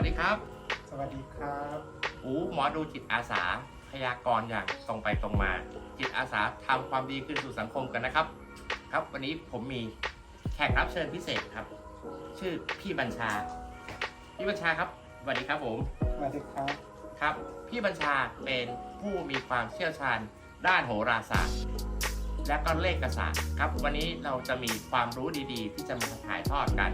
วัสดีครับ สวัสดีครับอูหมอดูจิตอาสาพยากรณ์อย่างตรงไปตรงมา จิตอาสาทำความดีขึ้นสู่สังคมกันนะครับ ครับวันนี้ผมมีแขกรับเชิญพิเศษครับ ชื่อพี่บัญชา พี่บัญชาครับสวัสดีครับผมสวัสดีครับครับ พี่บัญชาเป็นผู้มีความเชี่ยวชาญด้านโหราศาสตร์ และก็เลขศาสตร์ครับ วันนี้เราจะมีความรู้ดีๆ ที่จะมาถ่ายทอดกัน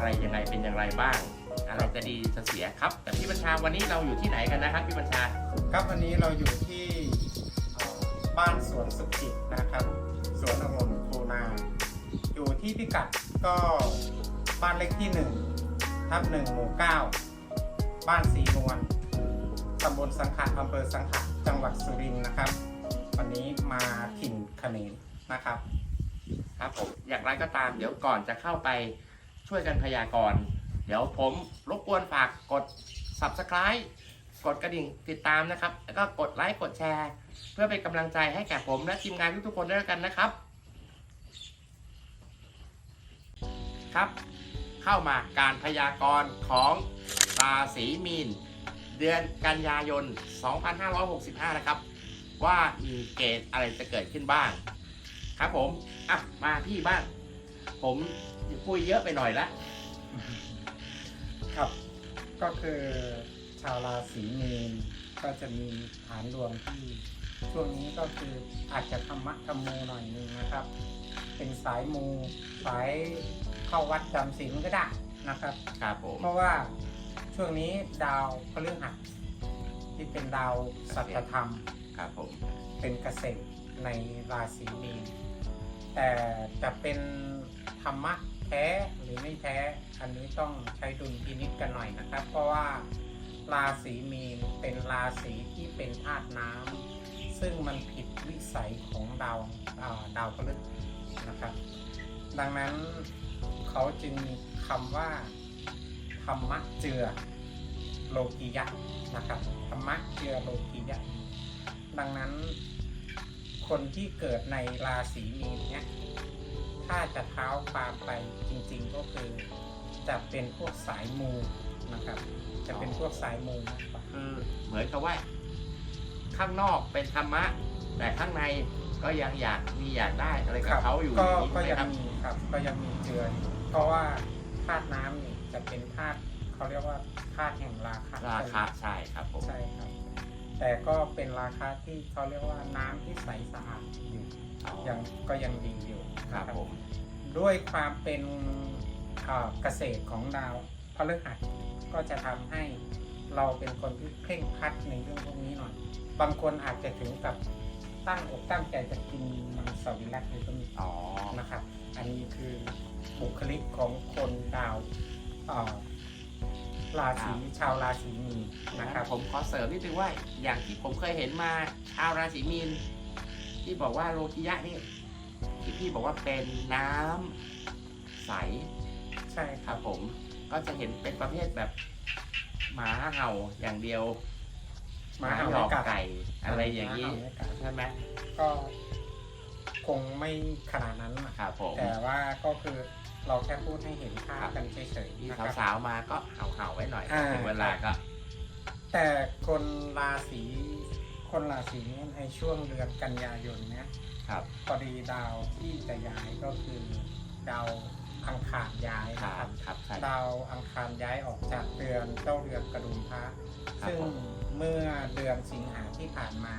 อะไรยังไงเป็นอย่างไรบ้าง อะไรจะดีจะเสียครับ แต่พี่บัญชาวันนี้เราอยู่ที่ไหนกันนะครับพี่บัญชาครับวันนี้เราอยู่ที่เอ่อบ้านสวนสุขจิตนะครับสวนองุ่นโคนา อยู่ที่พิกัดก็บ้านเลขที่1ทับ1หมู่9บ้านสีนวลตำบลสังขะอำเภอสังขะจังหวัดสุรินทร์นะครับ วันนี้มาถิ่นเขมรนะครับ ครับผมอย่างไรก็ตามเดี๋ยวก่อนจะเข้าไป ช่วยกันพยากรณ์เดี๋ยวผมรบกวนฝากกด subscribe กดกระดิ่งติดตามนะครับ แล้วก็กดไลค์กดแชร์ เพื่อเป็นกำลังใจให้แก่ผมและทีมงานทุกๆคนด้วยกันนะครับ ครับ เข้ามาการพยากรณ์ของราศีมีน เดือนกันยายน 2565 นะครับ ว่ามีเกณฑ์อะไรจะเกิดขึ้นบ้าง ครับผม อะ มาพี่บ้าง ผมคุยเยอะไปหน่อยละ ครับ ก็คือชาวราศีมีนก็จะมีฐานรวมที่ช่วงนี้ก็คืออาจจะธรรมะธรรมโมหน่อยหนึงนะครับ เป็นสายมูสายเข้าวัดจำศีลก็ได้นะครับ ครับผม เพราะว่าช่วงนี้ดาวพฤหัสที่เป็นดาวสัจธรรม ครับผม เป็นเกษตรในราศีมีนแต่จะเป็น ธรรมะแท้หรือไม่แท้ อันนี้ต้องใช้ดุลพินิจกันหน่อยนะครับ เพราะว่าราศีมีนเป็นราศีที่เป็นธาตุน้ำซึ่งมันผิดวิสัยของดาวดาวพฤหัสนะครับ ดังนั้นเขาจึงมีคำว่าธรรมะเจือโลกิยะนะครับธรรมะเจือโลกิยะ ดังนั้นคนที่เกิดในราศีมีนเนี่ย ถ้าจะเท้าความไปจริงๆก็คือ จะเป็นพวกสายมูนะครับ จะเป็นพวกสายมูมากกว่าคือเหมือนกับว่า ข้างนอกเป็นธรรมะ แต่ข้างในก็ยังอยากมีอยากได้อะไรกับเขาอยู่ก็อย่างนี้ก็ใช่ไหมยังครับ มีครับ ก็ยังมีเจืออยู่เพราะว่าธาตุน้ำนี่จะเป็นธาตุเขาเรียกว่าธาตุแห่งราคะราคาใช่ครับผม ใช่ครับ แต่ก็เป็นราคาที่เขาเรียกว่าน้ำที่ใสสะอาดอยู่อ๋อยังก็ยังดีอยู่ครันะบผม ด้วยความเป็นเอ่อเกษตรของดาวพฤหัสก็จะทำให้เราเป็นคนที่เคร่งครัดในเรื่องพวกนี้หน่อย บางคนอาจจะถึงกับตั้งอกตั้งใจจะกินมังสวิรัตเลยก็มีอ๋อนะครับ อันนี้คือบุคลิกของคนดาวเอ่อราศีชาวราศีมีนนะนะคครัรับบผมขอเสริมนิดนึงว่าอย่างที่ผมเคยเห็นมาชาวราศีมีนที่บอกว่าโลกิยะนี่ ที่พี่บอกว่าเป็นน้ำใสใช่คครับรับผมก็จะเห็นเป็นประเภทแบบหมาเห่าอย่างเดียวมาหหาหยอกกัดไก่อะไรอย่างนี้หมเห่กัดใช่ไหมก็คงไม่ขนาดนั้นนะครับผมแต่ว่าก็คือเราแค่พูดให้เห็นภาพกันเฉยๆที่นะครับสาวๆมาก็เห่าๆไว้หน่อยอ่าถึงเวลาก็ แต่คนราศีคนราศีนี้ในช่วงเดือนกันยายนเนี้ย ครับพอดีดาวที่จะย้ายก็คือดาวอังคารย้ายคนะครัรับบครับใช่ ดาวอังคารย้ายออกจากเดือนเจ้าเดือนกระดุมพระครับซึ่งผม เมื่อเดือนสิงหาที่ผ่านมา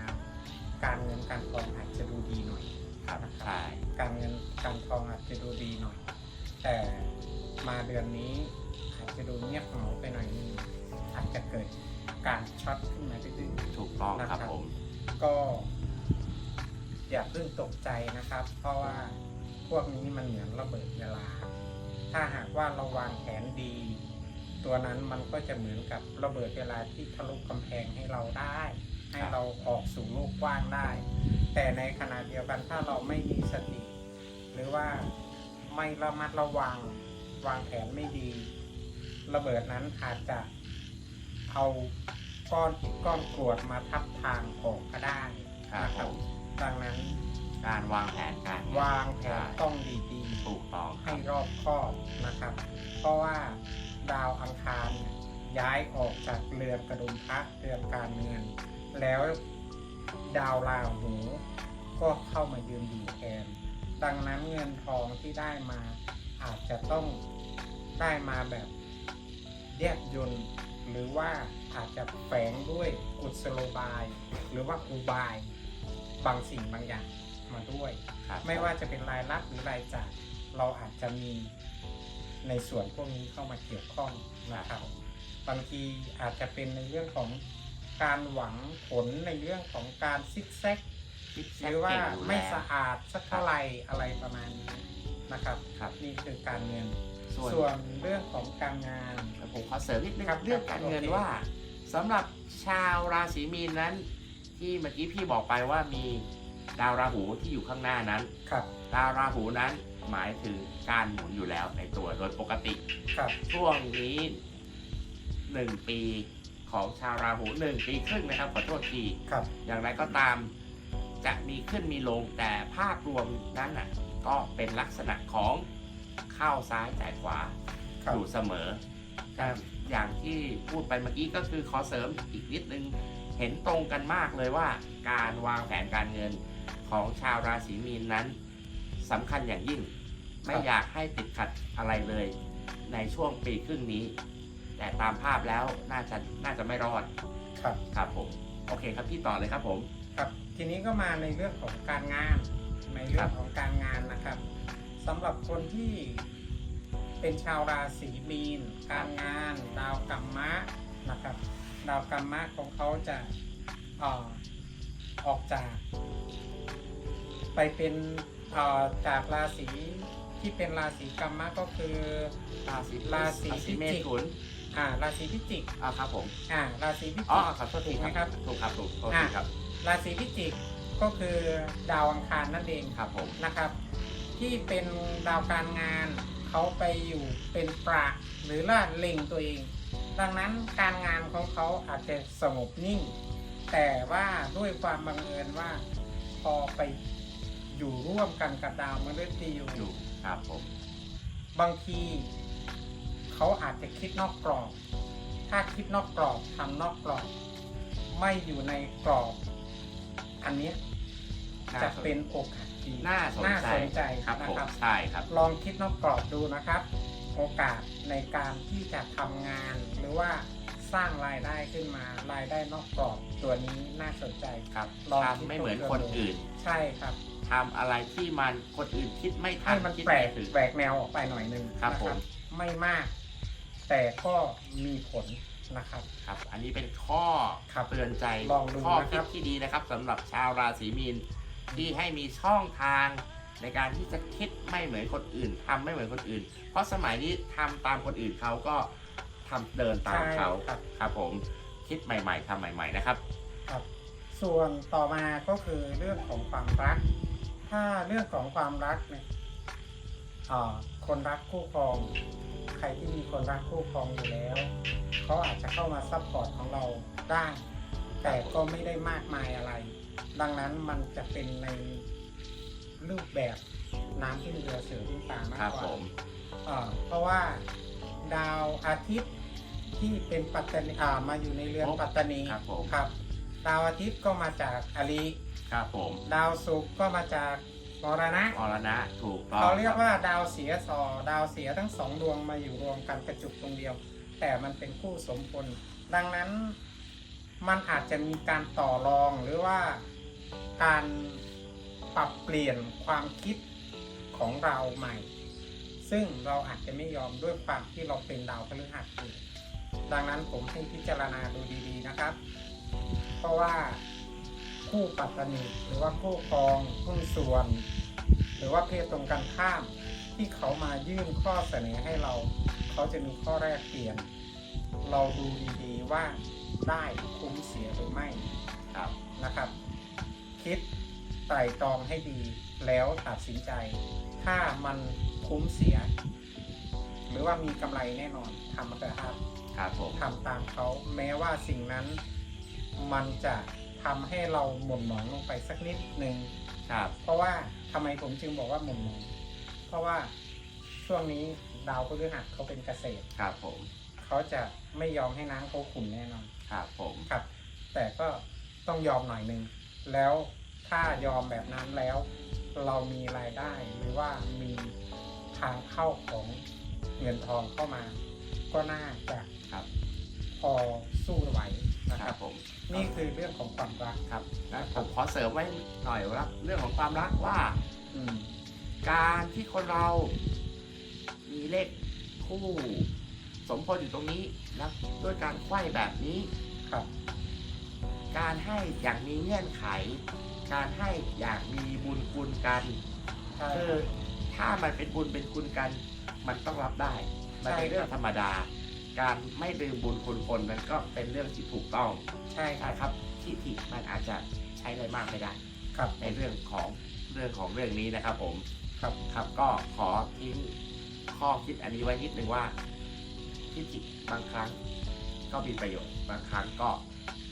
การเงินการทองอาจจะดูดีหน่อยครับใช่การเงินการทองอาจจะดูดีหน่อย แต่มาเดือนนี้อาจจะดูเงียบเหงาไปหน่อยนึงอาจจะเกิดการช็อตขึ้นมาดื้อถูกต้องครับนะครับผมๆก็ อย่าเพิ่งตกใจนะครับ เพราะว่าพวกนี้มันเหมือนระเบิดเวลา ถ้าหากว่าเราวางแผนดี ตัวนั้นมันก็จะเหมือนกับระเบิดเวลาที่ทะลุกำแพงให้เราได้ ให้เราออกสู่โลกกว้างได้ แต่ในขณะเดียวกันถ้าเราไม่มีสติ หรือว่าไม่ระมัดระวังวางแผนไม่ดี ระเบิดนั้นอาจจะเอาก้อนก้อนกรวดมาทับทางออกก็ได้ครับ ดังนั้น การวางแผนการวางแผนต้องดีถูกต้องๆคให้รับรอบคอบนะครับ เพราะว่าดาวอังคารย้ายออกจากเรือนกระดุมพระเรือนการเงินแล้วดาวราหูก็เข้ามายืนอยู่แทนดังนั้นเงินทองที่ได้มาอาจจะต้องได้มาแบบแยบยนต์หรือว่าอาจจะแฝงด้วยกุศโลบาย หรือว่าอุบาย บางสิ่งบางอย่างมาด้วย ครับไม่ว่าจะเป็นรายรับหรือรายจ่ายเราอาจจะมีในส่วนพวกนี้เข้ามาเกี่ยวข้องนะครับบางทีอาจจะเป็นในเรื่องของการหวังผลในเรื่องของการซิกแซกคิดหรือว่าเก่งยู่ไม่แล้วสะอาดสักเท่าไหร่อะไรประมาณนี้นะครับ ครับ นี่คือการเงิน ส่วนส่วนเรื่องของการงาน ผมขอเสริมนิดนึงครับเรื่องการเงินโอเค ว่าสำหรับชาวราศีมีนนั้น ที่เมื่อกี้พี่บอกไปว่ามีดาวราหูที่อยู่ข้างหน้านั้น ครับ ดาวราหูนั้นหมายถึงการหมุนอยู่แล้วในตัวโดยปกติ ครับ ช่วงนี้หนึ่งปีของชาวราหูหนึ่งปีครึ่งนะครับขอโทษที ครับ อย่างไรก็ตามจะมีขึ้นมีลงแต่ภาพรวมนั้นน่ะก็เป็นลักษณะของเข้าซ้ายจ่ายขวาครับ อยู่เสมอแต่อย่างที่พูดไปเมื่อกี้ก็คือขอเสริมอีกนิดนึง เห็นตรงกันมากเลยว่า การวางแผนการเงินของชาวราศีมีนนั้นสำคัญอย่างยิ่ง ไม่อยากให้ติดขัดอะไรเลย ในช่วงปีครึ่งนี้ แต่ตามภาพแล้วน่าจะน่าจะไม่รอดครับครับผมโอเคครับพี่ต่อเลยครับผมครับทีนี้ก็มาในเรื่องของการงานในเรื่องของการงานนะครับสำหรับคนที่เป็นชาวราศีมีน การงาน ดาวกัมมะนะครับ ดาวกัมมะของเขาจะเอ่อออกจาก ไปเป็นเอ่อจากราศีที่เป็นราศีกัมมะก็คือราศีราศีราศีเมพิจิกถุนอ่าราศีพิจิกอ่าครับผมอ่าราศีพิอ๋อจิกขอโทษทีถูกไหมครับถูกครับถูกโทษทีครับ ราศีพิจิกก็คือดาวอังคารนั่นเองครับผมนะครับ ที่เป็นดาวการงานเขาไปอยู่เป็นประหรือล่าเล็งตัวเอง ดังนั้นการงานของเขาอาจจะสงบนิ่ง แต่ว่าด้วยความบังเอิญว่า พอไปอยู่ร่วมกันกับดาวมฤตยูอยู่ครับผมบางทีเขาอาจจะคิดนอกกรอบ ถ้าคิดนอกกรอบทำนอกกรอบ ไม่อยู่ในกรอบ อันเนี้ยน่าจะสนเป็นโอกาสดีน่าสนน่าใจสนใจครับนะผมครับใช่ครับ ลองคิดนอกกรอบดูนะครับ โอกาสในการที่จะทำงาน หรือว่าสร้างรายได้ขึ้นมารายได้นอกกรอบตัวนี้น่าสนใจครับลองคิดทำไม่เหมือนดูคนอื่น ใช่ครับทำอะไรที่มันคนอื่นคิดไม่ให้ทำมันคิดแปลไม่กถึงแหวกแนวออกไปหน่อยหนึงครับนะผม ไม่มาก แต่ก็มีผลนะครับ ครับ อันนี้เป็นข้อครับเตือนใจลองดูข้อนะคคิรัดบ ที่ดีนะครับสำหรับชาวราศีมีนที่ให้มีช่องทาง ในการที่จะคิดไม่เหมือนคนอื่นทำไม่เหมือนคนอื่น เพราะสมัยนี้ทำตามคนอื่นเขาก็ทำเดินตามเขาใช่ครับครับผมคิดใหม่ ๆทำใหม่ ๆนะครับครับส่วนต่อมาก็คือเรื่องของความรัก ถ้าเรื่องของความรักเนี่ยอ่าคนรักคู่ครองใครที่มีคนรักคู่ครองอยู่แล้วเขาอาจจะเข้ามาซัพพอร์ตของเราได้ แต่ก็ไม่ได้มากมายอะไร ดังนั้นมันจะเป็นใน รูปแบบน้ำขึ้นเรือเสือขึ้นป่ามากครับกว่าผมอ่าเพราะว่าดาวอาทิตย์ที่เป็นปัตตานีอ่ามาอยู่ในเรือนปัตตานีครับผม ครับ ดาวอาทิตย์ก็มาจากอลีครับผมดาวศุกร์ก็มาจากมรณะมรณะถูกต้องเขาเรียกว่าดาวเสียสอดาวเสียทั้งสองดวงมาอยู่รวมกันกระจุกตรงเดียว แต่มันเป็นคู่สมพลดังนั้นมันอาจจะมีการต่อรองหรือว่าการ ปรับเปลี่ยนความคิดของเราใหม่ ซึ่งเราอาจจะไม่ยอมด้วยความที่เราเป็นดาวพฤหัสอยู่ดังนั้นผมให้พิจารณาดูดีๆนะครับ เพราะว่าคู่ปัตตานีหรือว่าคู่ครองหุ้นส่วน หรือว่าเพศตรงกันข้ามที่ที่เขามายื่นข้อเสนอให้เรา เขาจะมีข้อแรกเปลี่ยน เราดูดีๆว่าได้คุ้มเสียหรือไม่ครับนะครับ คิด ไตร่ตรองให้ดีแล้วตัดสินใจ ถ้ามันคุ้มเสีย หรือว่ามีกำไรแน่นอนทำมาเถอะครับครับผมทำตามเขาแม้ว่าสิ่งนั้นมันจะทำให้เราหม่นหมองลงไปสักนิดหนึ่งครับ เพราะว่าทำไมผมจึงบอกว่าหม่นหมอง เพราะว่าช่วงนี้ดาวพฤหัสเขาเป็นเกษตร ครับผมเขาจะไม่ยอมให้น้ำเขาขุ่นแน่นอน ครับผมครับ แต่ก็ต้องยอมหน่อยหนึง แล้ว ถ้ายอมแบบนั้นแล้ว เรามีรายได้หรือว่ามีทางเข้าของเงินทองเข้ามา ก็น่าจะครับ พอสู้ไหวนะคครัรับบผมนี่คือเรื่องของความรัก ครับนะผมขอเสริมไว้หน่อยว่าเรื่องของความรักว่า อืม การที่คนเรา มีเลขคู่ สมพลอยู่ตรงนี้แล้วด้วยการไขว้แบบนี้ ครับ การให้อย่างมีเงื่อนไข การให้อย่างมีบุญคุณกันใช่ คือถ้ามันเป็นบุญเป็นคุณกัน มันต้องรับได้ มันเป็นใช่ครับเรื่องธรรมดา การไม่ลืมบุญคุณคนนั้นก็เป็นเรื่องที่ถูกต้องใช่คใช่รับครับที่ผิดมันอาจจะใช้ได้มากไม่ได้ ครับในเรื่องของเรื่องของเรื่องนี้นะครับผม ครับครับก็ขอทิ้งข้อคิดอันนี้ไว้นิดนึงว่าที่ผิดบางครั้งก็มีประโยชน์บางครั้งก็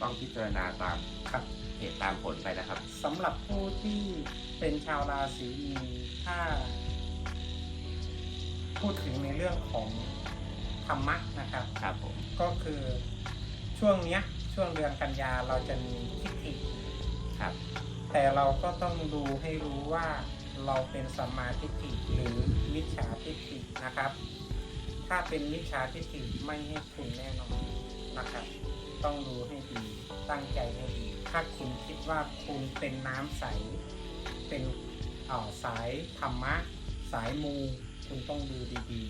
ต้องพิจารณาตามครับเหตุตามผลไปนะครับสำหรับผู้ที่เป็นชาวราศีมีนถ้า พูดถึงในเรื่องของธรรมะนะครับ ครับผมก็คือช่วงเนี้ยช่วงเดือนกันยาเราจะมีทิฏฐิครับ แต่เราก็ต้องดูให้รู้ว่าเราเป็นสัมมาทิฏฐิหรือมิจฉาทิฏฐินะครับ ถ้าเป็นมิจฉาทิฏฐิไม่ให้คุณแน่นอนนะครับ ต้องดูให้ดี ตั้งใจให้ดี ถ้าคุณคิดว่าคุณเป็นน้ำใส เป็นเอ่อสายธรรมะ สายมู คุณต้องดูดี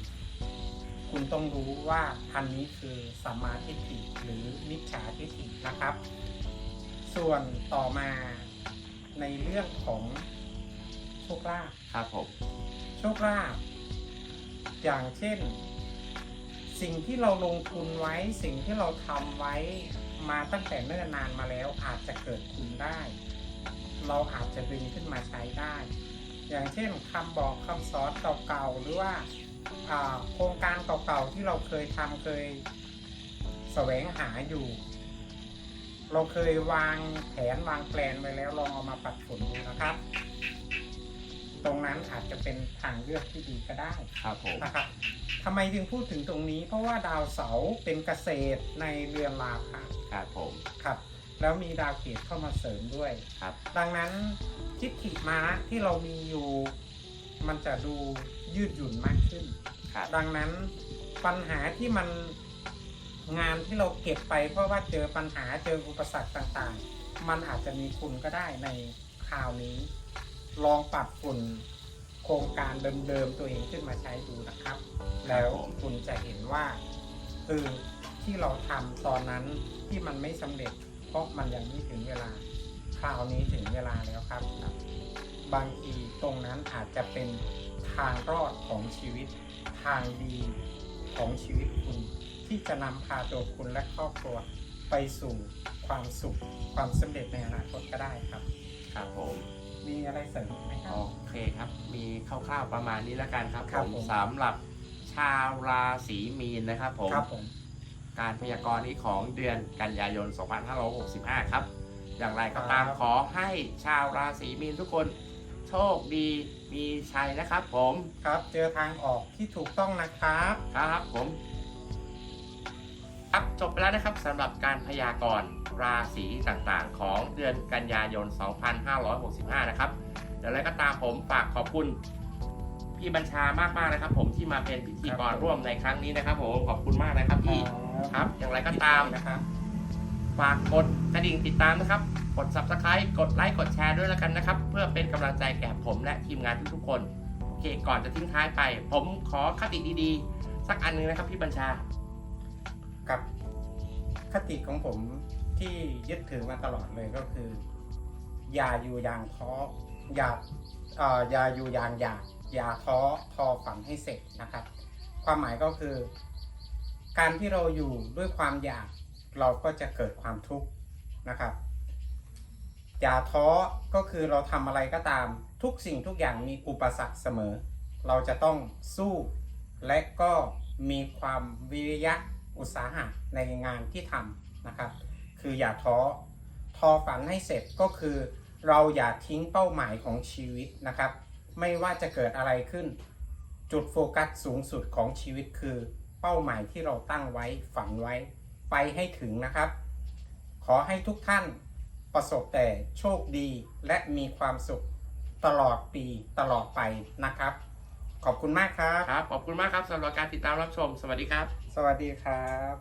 ๆ คุณต้องรู้ว่าอันนี้คือสัมมาทิฏฐิหรือมิจฉาทิฏฐินะครับ ส่วนต่อมาในเรื่องของโชคลาภครับผมโชคลาภอย่างเช่น สิ่งที่เราลงทุนไว้สิ่งที่เราทำไว้มาตั้งแต่เนิ่นนานมาแล้วอาจจะเกิดคุณได้ เราอาจจะดึงขึ้นมาใช้ได้ อย่างเช่นคำบอกคำสอนเก่าๆหรือว่าอ่าโครงการเก่าๆที่เราเคยทำเคยแสวงหาอยู่ เราเคยวางแผนวางแปลนไว้แล้วลองเอามาปัดฝนดูนะครับ ตรงนั้นอาจจะเป็นทางเลือกที่ดีก็ได้ครับผมนะครับ ทำไมจึงพูดถึงตรงนี้ เพราะว่าดาวเสาร์เป็นเกษตรในเรือนราคะครับผมครับ แล้วมีดาวเกตเข้ามาเสริมด้วย ครับ ดังนั้นทิฏฐิมานะที่เรามีอยู่ มันจะดูยืดหยุ่นมากขึ้น ครับ ดังนั้นปัญหาที่มันงานที่เราเก็บไป เพราะว่าเจอปัญหาเจออุปสรรคต่างๆ มันอาจจะมีคุณก็ได้ในคราวนี้ ลองปรับฝุ่นโครงการเดิมๆตัวเองขึ้นมาใช้ดูนะครับ แล้วคุณจะเห็นว่าเออที่เราทำตอนนั้นที่มันไม่สำเร็จ เพราะมันยังไม่ถึงเวลาคราวนี้ถึงเวลาแล้วครับ บางทีตรงนั้นอาจจะเป็นทางรอดของชีวิตทางดีของชีวิตคุณ ที่จะนำพาตัวคุณและครอบครัวไปสู่ความสุขความสำเร็จในอนาคตก็ได้ครับ ครับผมมี อะไรเสริมไหมครับ โอเคครับ มีคร่าวๆประมาณนี้แล้วกันครับครัผบมผม สำหรับชาวราศีมีนนะครับผม ครับผม การพยากรณ์นี้ของเดือนกันยายน 2565 ครับ อย่างไรก็ตามครับ ขอให้ชาวราศีมีนทุกคนโชคดีมีชัยนะครับผม ครับ เจอทางออกที่ถูกต้องนะครับ ครับผม ครับจบไปแล้วนะครับสำหรับการพยากรณ์ราศีต่างๆ ของเดือนกันยายน 2565 นะครับอย่างไรก็ตามผมฝากขอบคุณพี่บัญชามากๆนะครับ ผมที่มาเป็นพิธีกรร่วมในครั้งนี้นะครับผมขอบคุณมากนะครับพี่ครับ อย่างไรก็ตามนะครับฝากกดกระดิ่งติดตามนะครับ กด subscribe กดไลค์กดแชร์ด้วยแล้วกันนะครับ เพื่อเป็นกำลังใจแก่ผมและทีมงานทุกๆคนโอเคก่อนจะทิ้งท้ายไป ผมขอคติดีๆ สักอันหนึงนะครับพี่บัญชา กับคติของผมที่ยึดถือมาตลอดเลยก็คือ อย่าอยู่อย่างท้ออย่าเอ่ออย่าอยู่อย่างอยากอย่าท้อทอฝันให้เสร็จนะครับ ความหมายก็คือ การที่เราอยู่ด้วยความอยากเราก็จะเกิดความทุกข์นะครับ อย่าท้อก็คือเราทำอะไรก็ตามทุกสิ่งทุกอย่างมีอุปสรรคเสมอ เราจะต้องสู้และก็มีความวิริยะ อุตสาหะในงานที่ทำนะครับ คืออย่าท้อทอฝันให้เสร็จก็คือ เราอย่าทิ้งเป้าหมายของชีวิตนะครับ ไม่ว่าจะเกิดอะไรขึ้น จุดโฟกัสสูงสุดของชีวิตคือ เป้าหมายที่เราตั้งไว้ฝันไว้ไปให้ถึงนะครับ ขอให้ทุกท่านประสบแต่โชคดีและมีความสุขตลอดปีตลอดไปนะครับ ขอบคุณมากครับ ครับ ขอบคุณมากครับสำหรับการติดตามรับชม สวัสดีครับ วัสดีครับ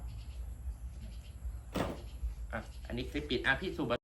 อะ อันนี้คลิปปิด อะ พี่สุบ